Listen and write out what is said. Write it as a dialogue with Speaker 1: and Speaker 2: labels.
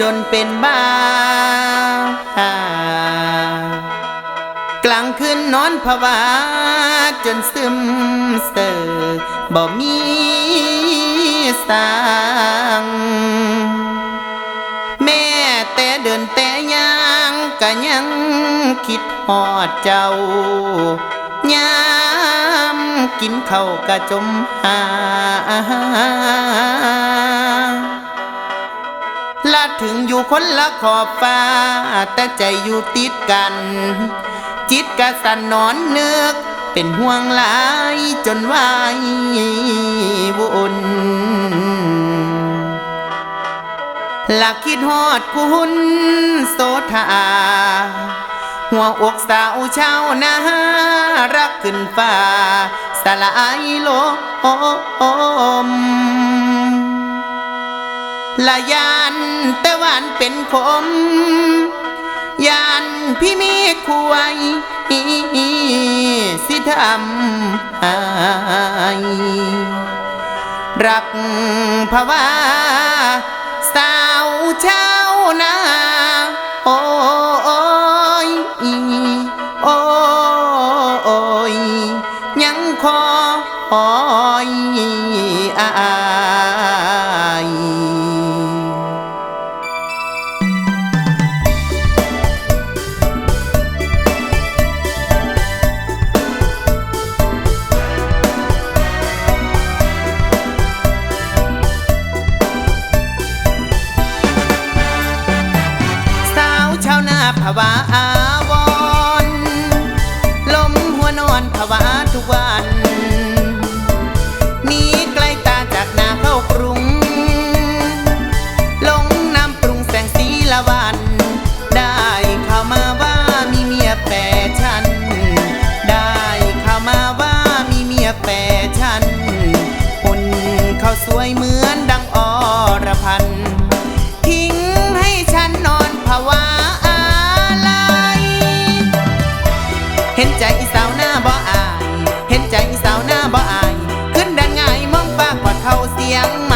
Speaker 1: จนเป็นบ้า กลางคืนนอนผวา จนซึมเสอบ่มีสางแม่แต่เดินแต่ยางก็ยังคิดหอดเจ้ายามกินเข้าวกะจมหา ถึงอยู่คนละขอบฟ้า แต่ใจอยู่ติดกัน จิตกะสันนอนนึก เป็นห่วงหลายจนวายวุ่นหลักคิดฮอดคุณโสธาหัวอกสาวเช้านารักขึ้นฟ้า สลายลม ละยานต่หวานเป็นคมยานพี่มีคุยสิทำให้รักภาวาสาวเช้านาโอ้ยโอ้ยยังคอยอาย วาอาวรลมหัวนอนภาวะทุกวันหนีไกลตาจากนาเข้ากรุง ลงน้ำปรุงแสงสีละวัน ได้ข่าวมาว่ามีเมียแปดฉัน ได้ข่าวมาว่ามีเมียแปดฉันคนเขาสวยเหมือน เห็นใจสาวหน้าบ่อาย เห็นใจสาวหน้าบ่อาย ขึ้นดันง่ายมองปากกอดเข้าเสียงมา